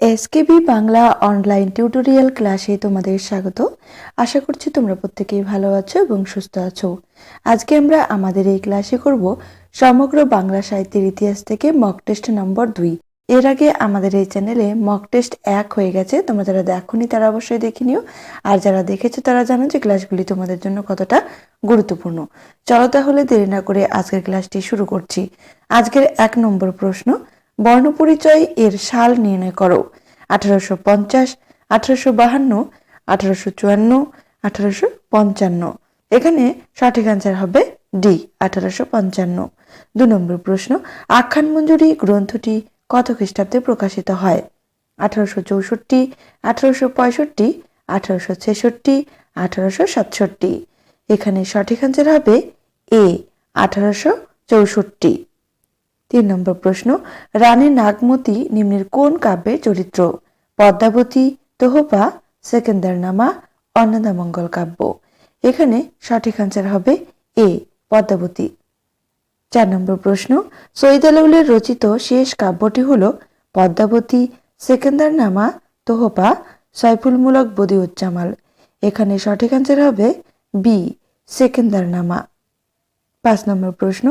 SKB Bangla online tutorial ক্লাসে তোমাদের স্বাগত। আশা করছি তোমরা প্রত্যেকেই ভালো আছো এবং সুস্থ আছো। আজকে আমরা আমাদের এই ক্লাসে করব সমগ্র বাংলা সাহিত্যের ইতিহাস থেকে মক টেস্ট নম্বর দুই। এর আগে আমাদের এই চ্যানেলে মক টেস্ট এক হয়ে গেছে। তোমরা যারা দেখোনি তারা অবশ্যই দেখে নিও। আর যারা দেখেছ তারা জানো যে ক্লাসগুলি তোমাদের জন্য কতটা গুরুত্বপূর্ণ। চলো তাহলে দেরি না করে আজকের ক্লাসটি শুরু করছি। আজকের এক নম্বর প্রশ্ন বর্ণপরিচয় এর সাল নির্ণয় করো। আঠারোশো পঞ্চাশ, আঠারোশো বাহান্ন, আঠারোশো চুয়ান্ন, আঠারোশো পঞ্চান্ন। এখানে সঠিক আনসার হবে ডি আঠারোশো পঞ্চান্ন। দু নম্বর প্রশ্ন, আখ্যান মঞ্জুরি গ্রন্থটি কত খ্রিস্টাব্দে প্রকাশিত হয়? আঠারোশো চৌষট্টি, আঠারোশো পঁয়ষট্টি, আঠারোশো ছেষট্টি, আঠারোশো সাতষট্টি। এখানে সঠিক আনসার হবে এ আঠারোশো চৌষট্টি। তিন নম্বর প্রশ্ন, রানী নাগমতি নিম্নের কোন কাব্যের চরিত্র? পদ্মাবতী তোহপা সেকেন্দারনামা অন্নদামঙ্গল কাব্য। এখানে সঠিক আনসার হবে এ, পদ্মাবতী। চার নম্বর প্রশ্ন, সৈয়দ আলাউলের রচিত শেষ কাব্যটি হল পদ্মাবতী, সেকেন্দারনামা তোহপা সাইফুলমূলক বদিউজ্জামাল। এখানে সঠিক আনসার হবে বি, সেকেন্দারনামা। পাঁচ নম্বর প্রশ্ন,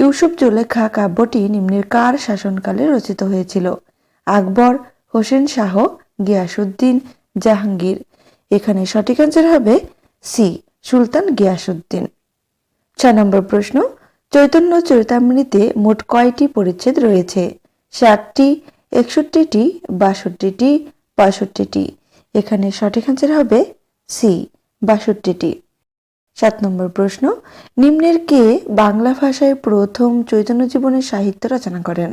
ইউসুফ জুলেখা কাব্যটি নিম্নের কার শাসনকালে রচিত হয়েছিল? আকবর, হোসেন শাহ গিয়াসুদ্দিন জাহাঙ্গীর। এখানে সঠিক আনসার হবে সি সুলতান গিয়াসুদ্দিন ছয় নম্বর প্রশ্ন, চৈতন্য চরিতামৃতে মোট কয়টি পরিচ্ছেদ রয়েছে? ষাটটি একষট্টিটি, বাষট্টিটি, পঁয়ষট্টিটি। এখানে সঠিক আনসার হবে সি বাষট্টিটি। সাত নম্বর প্রশ্ন, নিম্নের কে বাংলা ভাষায় প্রথম চৈতন্য জীবনের সাহিত্য রচনা করেন?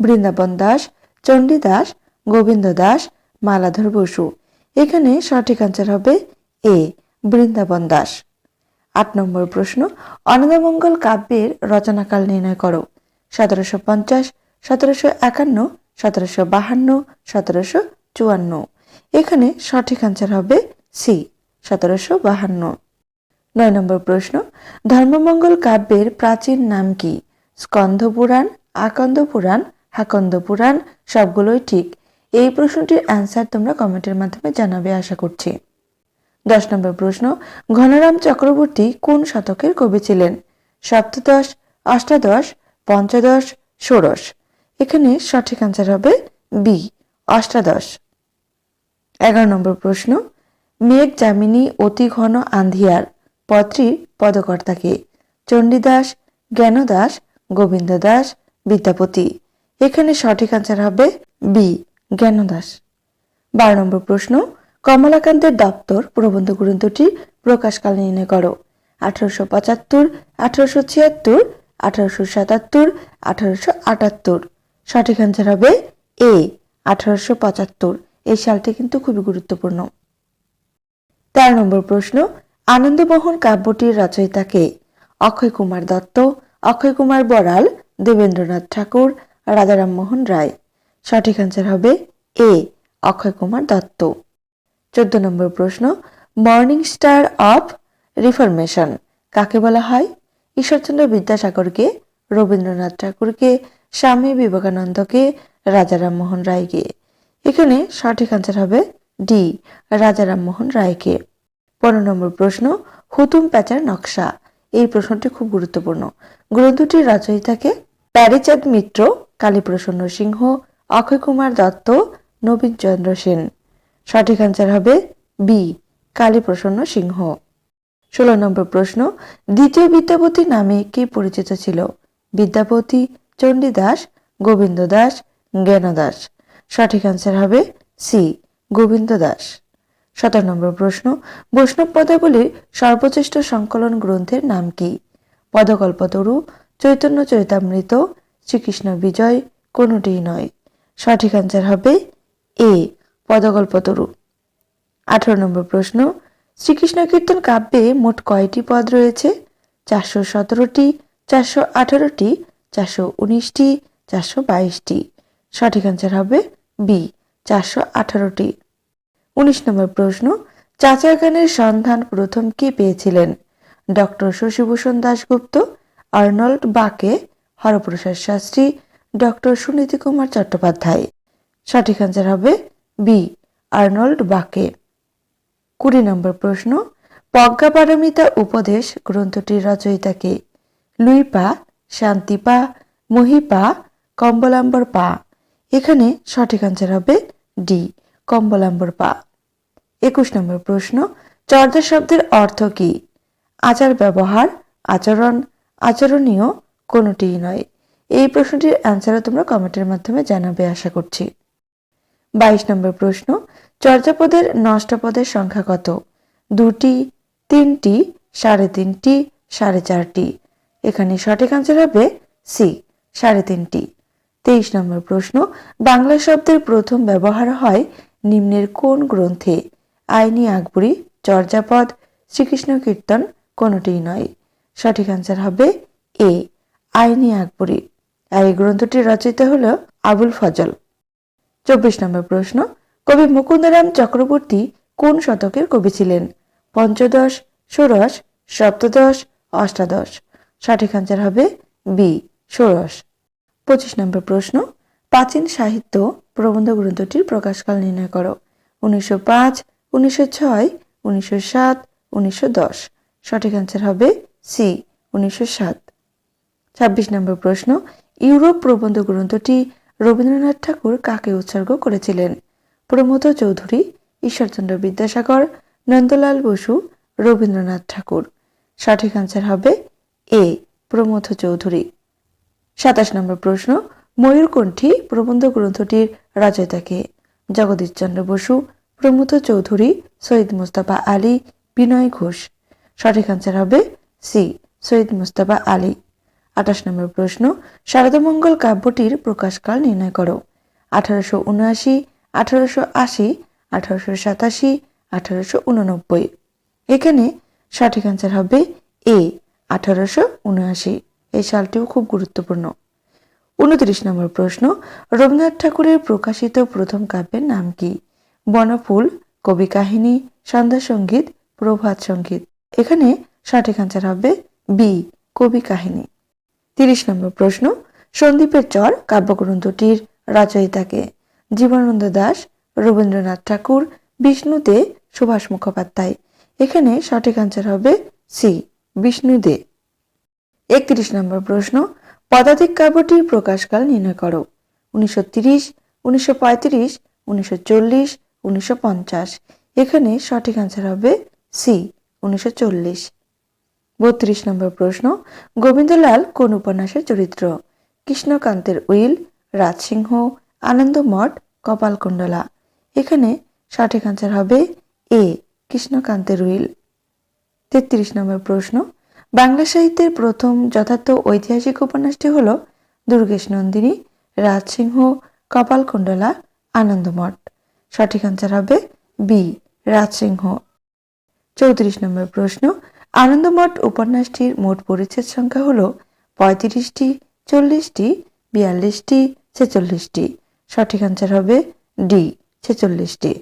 বৃন্দাবন দাস চণ্ডীদাস গোবিন্দ দাস, মালাধর বসু। এখানে সঠিক আনসার হবে এ, বৃন্দাবন দাস। আট নম্বর প্রশ্ন অনন্দমঙ্গল কাব্যের রচনাকাল নির্ণয় করো। সতেরোশো পঞ্চাশ, সতেরোশো একান্ন, সতেরোশো বাহান্ন, সতেরোশো চুয়ান্ন। এখানে সঠিক আনসার হবে সি, সতেরোশো বাহান্ন। নয় নম্বর প্রশ্ন, ধর্মমঙ্গল কাব্যের প্রাচীন নাম কি? স্কন্ধ পুরাণ, আকন্দ পুরাণ, হাকন্দ পুরাণ, সবগুলোই ঠিক। এই প্রশ্নটির অ্যান্সার তোমরা কমেন্টের মাধ্যমে জানাবে, আশা করছি। দশ নম্বর প্রশ্ন, ঘনরাম চক্রবর্তী কোন শতকের কবি ছিলেন? সপ্তদশ, অষ্টাদশ, পঞ্চদশ, ষোড়শ। এখানে সঠিক আনসার হবে বি, অষ্টাদশ। এগারো নম্বর প্রশ্ন, মেঘ যামিনী অতি ঘন আন্ধিয়ার। পত্রীর পদকর্তাকে চণ্ডীদাস, জ্ঞানদাস গোবিন্দ দাস বিদ্যাপতি। এখানে সঠিক আনসার হবে বি, জ্ঞানদাস। বারো নম্বর প্রশ্ন, কমলাকান্তের দপ্তর প্রবন্ধ গ্রন্থটি প্রকাশকাল নির্ণয় করো। আঠারোশো পঁচাত্তর, আঠারোশো ছিয়াত্তর, আঠারোশো সাতাত্তর, আঠারোশো আটাত্তর। সঠিক আনসার হবে এ, আঠারোশো পঁচাত্তর। এই সালটি কিন্তু খুবই গুরুত্বপূর্ণ। তেরো নম্বর প্রশ্ন আনন্দমোহন কাব্যটির রচয়িতাকে অক্ষয় কুমার দত্ত, অক্ষয় কুমার বড়াল, দেবেন্দ্রনাথ ঠাকুর, রাজারাম মোহন রায়। সঠিক আনসার হবে এ, অক্ষয় কুমার দত্ত। চোদ্দ নম্বর প্রশ্ন মর্নিং স্টার অফ রিফরমেশন কাকে বলা হয়? ঈশ্বরচন্দ্র বিদ্যাসাগরকে, রবীন্দ্রনাথ ঠাকুরকে, স্বামী বিবেকানন্দকে, রাজারাম মোহন রায়কে। এখানে সঠিক আনসার হবে ডি, রাজারাম মোহন রায়কে। পনেরো নম্বর প্রশ্ন, হুতুম প্যাচার নকশা। এই প্রশ্নটি খুব গুরুত্বপূর্ণ। গ্রন্থটির রচয়িতাকে প্যারিচাঁদ মিত্র, কালীপ্রসন্ন সিংহ, অক্ষয় কুমার দত্ত, নবীন চন্দ্র সেন। সঠিক আনসার হবে বি, কালীপ্রসন্ন সিংহ। ষোলো নম্বর প্রশ্ন, দ্বিতীয় বিদ্যাপতি নামে কে পরিচিত ছিল? বিদ্যাপতি চণ্ডীদাস গোবিন্দ দাস জ্ঞানদাস সঠিক আনসার হবে সি, গোবিন্দ দাস। সতেরো নম্বর প্রশ্ন, বৈষ্ণব পদাবলীর সর্বশ্রেষ্ঠ সংকলন গ্রন্থের নাম কি? পদকল্পতরু চৈতন্য চরিতামৃত, শ্রীকৃষ্ণ বিজয় কোনোটিই নয়। সঠিক আনসার হবে এ পদকল্পতরু আঠারো নম্বর প্রশ্ন, শ্রীকৃষ্ণ কীর্তন কাব্যে মোট কয়টি পদ রয়েছে? চারশো সতেরোটি, চারশো আঠারোটি, চারশো উনিশটি, চারশো বাইশটি। সঠিক আনসার হবে বি, চারশো আঠারোটি। উনিশ নম্বর প্রশ্ন, চাচার গানের সন্ধান প্রথম কে পেয়েছিলেন? Doctor Shashibhushan Dasgupta, Arnold Bake, Haraprasad Shastri doctor Suniti Kumar Chattopadhyay. সঠিক অ্যান্সার হবে বি, আর্নল্ড বাকে। কুড়ি নম্বর প্রশ্ন প্রজ্ঞাপারমিতা উপদেশ গ্রন্থটির রচয়িতাকে লুই পা শান্তি পা মহিপা, কম্বলাম্বর পা। এখানে সঠিক অ্যান্সার হবে ডি। কম্বলাম্বর পা। একুশ নম্বর প্রশ্ন চর্যা শব্দের অর্থ কি? আচার ব্যবহার, আচরণ, আচরণীয় কোনোটিই নয়। এই প্রশ্নটির অ্যান্সারও তোমরা কমেন্টের মাধ্যমে জানাবে আশা করছি। বাইশ নম্বর প্রশ্ন চর্যাপদের নষ্ট পদের সংখ্যা কত? দুটি, তিনটি, সাড়ে তিনটি, সাড়ে চারটি। এখানে সঠিক আনসার হবে সি, সাড়ে তিনটি। তেইশ নম্বর প্রশ্ন, বাংলা শব্দের প্রথম ব্যবহার হয় নিম্নের কোন গ্রন্থে আইনি আকবরী, চর্যাপদ, শ্রীকৃষ্ণ কীর্তন কোনোটিই নয়? সঠিক আনসার হবে এ, আইনি আকবরী। আর এই গ্রন্থটি রচিত হল আবুল ফজল। চব্বিশ নম্বর প্রশ্ন, কবি মুকুন্দরাম চক্রবর্তী কোন শতকের কবি ছিলেন? পঞ্চদশ, ষোড়শ, সপ্তদশ, অষ্টাদশ। সঠিক আনসার হবে বি, ষোড়শ। পঁচিশ নম্বর প্রশ্ন প্রাচীন সাহিত্য প্রবন্ধ গ্রন্থটির প্রকাশকাল নির্ণয় করো। উনিশশো পাঁচ, উনিশশো ছয়, উনিশশো সাত, উনিশশো দশ। সঠিক আনসার হবে সি উনিশশো সাত। ছাব্বিশ নম্বর প্রশ্ন, ইউরোপ প্রবন্ধ গ্রন্থটি রবীন্দ্রনাথ ঠাকুর কাকে উৎসর্গ করেছিলেন? প্রমোদ চৌধুরী, ঈশ্বরচন্দ্র বিদ্যাসাগর, নন্দলাল বসু, রবীন্দ্রনাথ ঠাকুর। সঠিক আনসার হবে এ প্রমোদ চৌধুরী। সাতাশ নম্বর প্রশ্ন ময়ূরকণ্ঠী প্রবন্ধ গ্রন্থটির রচয়িতাকে জগদীশচন্দ্র বসু, প্রমোদ চৌধুরী, সৈয়দ মুস্তাফা আলী, বিনয় ঘোষ। সঠিক আনসার হবে সি সৈয়দ মুস্তাফা আলী। আঠাশ নম্বর প্রশ্ন, শারদামঙ্গল কাব্যটির প্রকাশকাল নির্ণয় করো। আঠারোশো উনআশি, আঠারোশো আশি, আঠারোশো সাতাশি, আঠারোশো উননব্বই। এখানে সঠিক আনসার হবে এ আঠারোশো উনআশি। এই সালটিও খুব গুরুত্বপূর্ণ। উনত্রিশ নম্বর প্রশ্ন, রবীন্দ্রনাথ ঠাকুরের প্রকাশিত প্রথম কাব্যের নাম কি? বনফুল কবি কাহিনী সন্ধ্যা সংগীত প্রভাত সংগীত এখানে সঠিক আনসার হবে বি কবি কাহিনী তিরিশ নম্বর প্রশ্ন, সন্দীপের চর কাব্যগ্রন্থটির রচয়িতাকে? জীবনানন্দ দাস, রবীন্দ্রনাথ ঠাকুর বিষ্ণু দে সুভাষ মুখোপাধ্যায়। এখানে সঠিক আনসার হবে সি বিষ্ণু দে একত্রিশ নম্বর প্রশ্ন পদাতিক কাব্যটির প্রকাশকাল নির্ণয় করো। উনিশশো তিরিশ, উনিশশো পঁয়ত্রিশ, উনিশশো চল্লিশ, উনিশশো পঞ্চাশ। এখানে সঠিক আনসার হবে সি উনিশশো চল্লিশ। বত্রিশ নম্বর প্রশ্ন, গোবিন্দলাল কোন উপন্যাসের চরিত্র? কৃষ্ণকান্তের উইল, রাজসিংহ, আনন্দমঠ, কপালকুণ্ডলা। এখানে সঠিক আনসার হবে এ কৃষ্ণকান্তের উইল। তেত্রিশ নম্বর প্রশ্ন বাংলা সাহিত্যের প্রথম যথার্থ ঐতিহাসিক উপন্যাসটি হল দুর্গেশ নন্দিনী, রাজসিংহ, কপালকুণ্ডলা, আনন্দমঠ। সঠিক আনসার হবে বি রাজসিংহ। চৌত্রিশ নম্বর প্রশ্ন, আনন্দমঠ উপন্যাসটির মোট পরিচ্ছেদ সংখ্যা হল পঁয়ত্রিশটি, চল্লিশটি, বিয়াল্লিশটি, ছেচল্লিশটি। সঠিক আনসার হবে ডি ছেচল্লিশটি।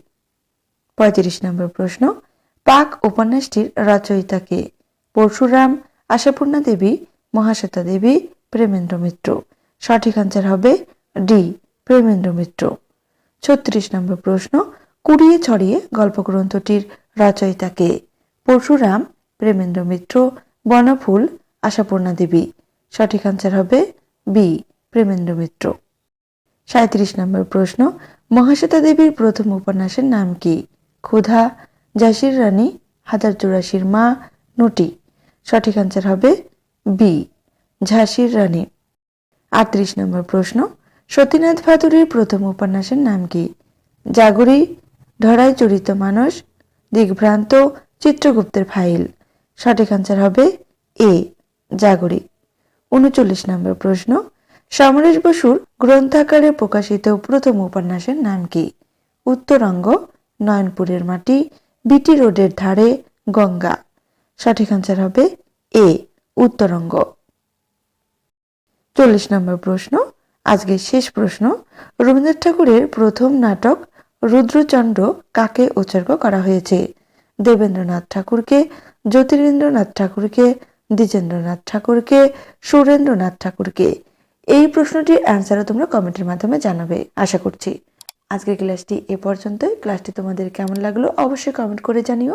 পঁয়ত্রিশ নম্বর প্রশ্ন, পাক উপন্যাসটির রচয়িতাকে পরশুরাম, আশাপূর্ণা দেবী, মহাশ্বেতা দেবী, প্রেমেন্দ্র মিত্র। সঠিক আনসার হবে ডি প্রেমেন্দ্র মিত্র। ছত্রিশ নম্বর প্রশ্ন, কুড়িয়ে ছড়িয়ে গল্পগ্রন্থটির রচয়িতাকে? পরশুরাম, প্রেমেন্দ্র মিত্র, বনফুল, আশাপূর্ণা দেবী। সঠিক আনসার হবে বি প্রেমেন্দ্র মিত্র। সাঁত্রিশ নম্বর প্রশ্ন, মহাশ্বেতা দেবীর প্রথম উপন্যাসের নাম কি? ক্ষুধা, জাসির রানী, হাজার চুরাশির মা, নটি। সঠিক আনসার হবে বি ঝাঁসির রানী। আটত্রিশ নম্বর প্রশ্ন, সতীনাথ ভাদুরীর প্রথম উপন্যাসের নাম কি? জাগরী ধরায় চরিত মানুষ, দিগ্ভ্রান্ত, চিত্রগুপ্তের ফাইল। সঠিক আনসার হবে এ জাগরী। উনচল্লিশ নম্বর প্রশ্ন, সমরেশ বসুর গ্রন্থাকারে প্রকাশিত প্রথম উপন্যাসের নাম কি? উত্তরঙ্গ, নয়নপুরের মাটি, বিটি রোডের ধারে গঙ্গা। সঠিক আনসার হবে এ উত্তরঙ্গ। চল্লিশ নম্বর প্রশ্ন, আজকের শেষ প্রশ্ন, রবীন্দ্রনাথ ঠাকুরের প্রথম নাটক রুদ্রচন্দ্র কাকে উৎসর্গ করা হয়েছে? দেবেন্দ্রনাথ ঠাকুরকে, জ্যোতিরেন্দ্রনাথ ঠাকুরকে, দ্বিজেন্দ্রনাথ ঠাকুরকে, সুরেন্দ্রনাথ ঠাকুরকে? এই প্রশ্নটির অ্যান্সারও তোমরা কমেন্টের মাধ্যমে জানাবে, আশা করছি। আজকের ক্লাসটি এ পর্যন্তই। ক্লাসটি তোমাদের কেমন লাগল অবশ্যই কমেন্ট করে জানিও।